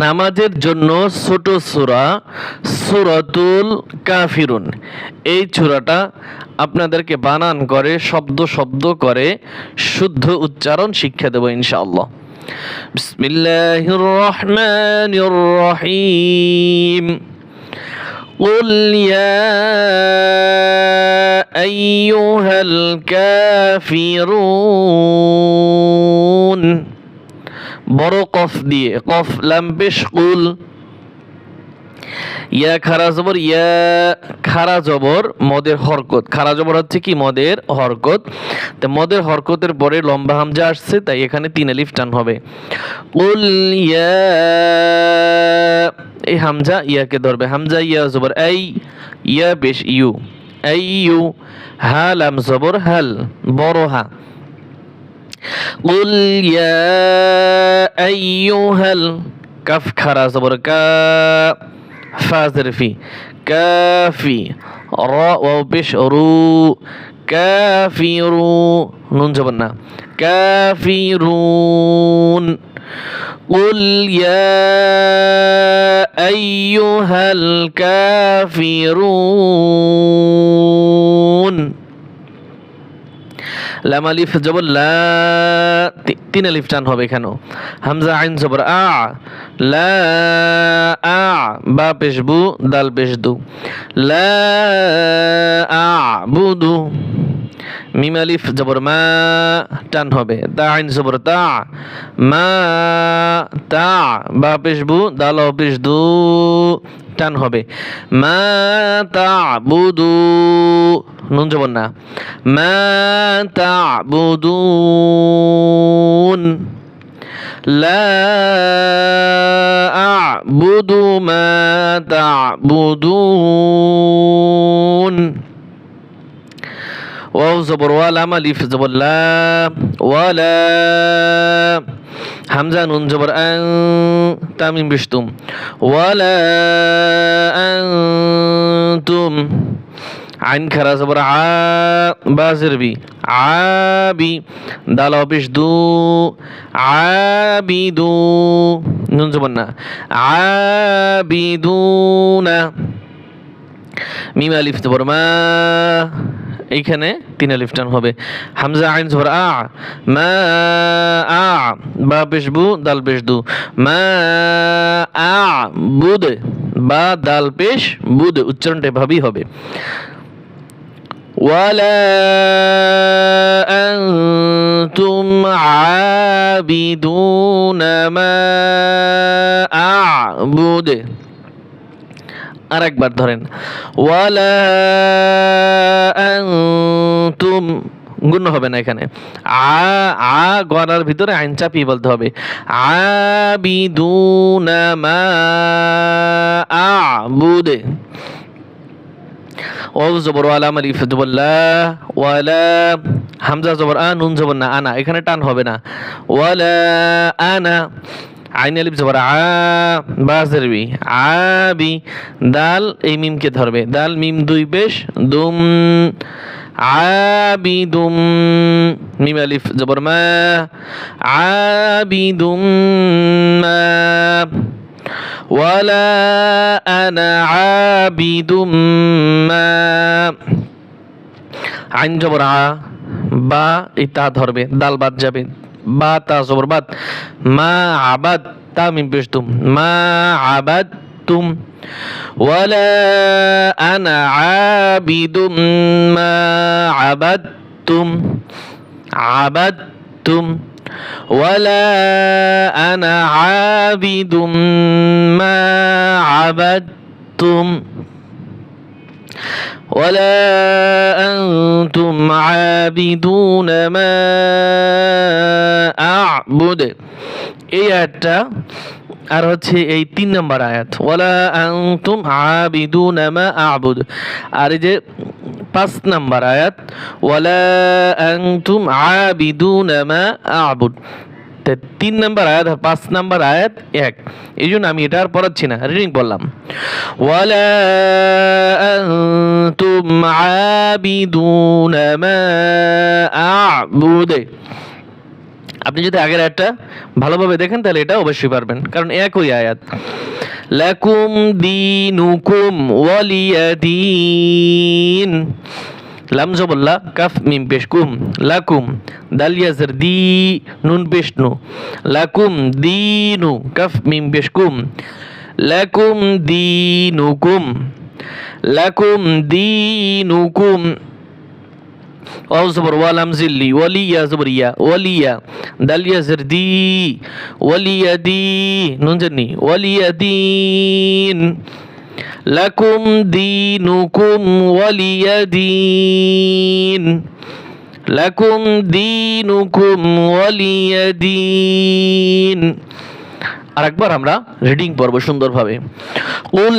নামাজের জন্য ছোট সূরা সূরাতুল কাফিরুন এই সূরাটা আপনাদেরকে বানান করে শব্দ শব্দ করে শুদ্ধ উচ্চারণ শিক্ষা দেব ইনশাআল্লাহ বিসমিল্লাহির রহমানির রহিম قل يا أيها الكافرون বড় কফ দিয়ে, কফ লাম পেশ কুল। ইয়া খারা জবর, ইয়া খারা জবর, মদের হরকত। খারা জবর হচ্ছে কি? মদের হরকত। তো মদের হরকতের পরে লম্বা হামজা আসছে, তাই এখানে তিন আলিফ টান হবে। কুল ইয়া, এই হামজা ইয়াকে ধরবে। হামজা ইয়া জবর, এই ইয়া বেশ ইউ। এই ইউ, হা লাম জবর, হাল, বড় হা। قل يا أيها الكف خرا صبر كا فازر في كافي را وبش رو كافرو نون جبنا كافرون قل يا أيها الكافرون লাম আলিফ জবর লা তিন আলিফ টান হবে এখানেও। হামজা আইন জবর আ লা আ বা পেশ বু দাল পেশদু লা আ বুদু মিম আলিফ জবর মা টান হবে তা আইন জবর তা মা তা বা পেশ বু দাল পেশ দু টান হবে মা তা বুদু নুন জবর না মা تعبدون لا أعبد ما تعبدون ওয়াও জবর ওয়ালাম আলিফ জবরলা ওয়ালা হামজা নুন জবর আং তামিম বিশতুম ওয়ালা আনতুম আইন খারা জবর আ বাজের বি আবি দাল অফিস দু আবি দু নুন জবর না আবি দু না মিম আলিফ জবর মা এইখানে তিন আলিফ টান হবে হামজা আইন জবর আ মা আ বা পেশ বু দাল পেশ দু মা আ বুদ বা দাল পেশ বুদ উচ্চারণটা এভাবেই হবে ولا أنتم عابدون ما أعبد আরেকবার ধরেন ওয়ালা আনতুম গুণ হবে না এখানে। আ আ ভিতরে আইন বলতে হবে। জবর ওয়ালা জবর ওয়ালা হামজা, জবর আ, নুন, জবর না আনা এখানে টান হবে না। ওয়ালা আনা, আইন আলিফ, জবর আ বাজরবি আবি, দাল, এই মিমকে ধরবে। দাল, মিম, দুই বেশ দুম আবিদুম মিম আলিফ জবর মা আবিদুম মা ولا أنا عابد ما আইন জবর আ বা এই তা ধরবে দাল বাদ যাবে বা তা জবর বাদ মা আবাদ তা মিম পেশ তুম মা আবাদ عبدتم ولا أنا عابد ما عبدتم عبدتم ولا أنا عابد ما عبدتم ولا أنتم عابدون ما أعبد. إيه আর হচ্ছে এই তিন নম্বর আয়াত, ওয়ালা আনতুম আবিদুনা মা আবুদ আর এই যে পাঁচ নাম্বার আয়াত, ওয়ালা আনতুম আবিদুনা মা আবুদ তিন নম্বর আয়াত আর পাঁচ নাম্বার আয়াত এক। এই জন্য আমি এটা আর পড়াচ্ছি না রিডিং বললাম ওয়ালা আনতুম আবিদুনা মা আবুদ আপনি যদি আগের আয়াতটা ভালোভাবে দেখেন, তাহলে এটা অবশ্যই পারবেন। কারণ একই আয়াত। লাকুম দিনুকুম ওয়ালিয়াদিন। লাম জবল্লা কাফ, মিম পেশ, কুম। লাকুম দাল ইয়াজের দি, নুন পেশ, নু। লাকুম দিনু, কাফ, মিম পেশ, কুম। লাকুম দিনুকুম। লাকুম দিনুকুম। واو زبر ولم زلي ولي يا زبريا ولي يا دل يا زردي ولي يا دي ننجني ولي يا دين لكم دينكم ولي يا دين লাকুম دينكم ولي يا دين আর একবার আমরা রিডিং পড়ব সুন্দরভাবে উল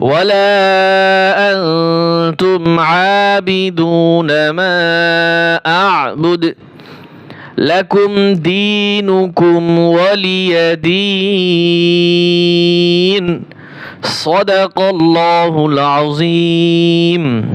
ولا أنتم عابدون ما أعبد لكم دينكم ولي دين صدق الله العظيم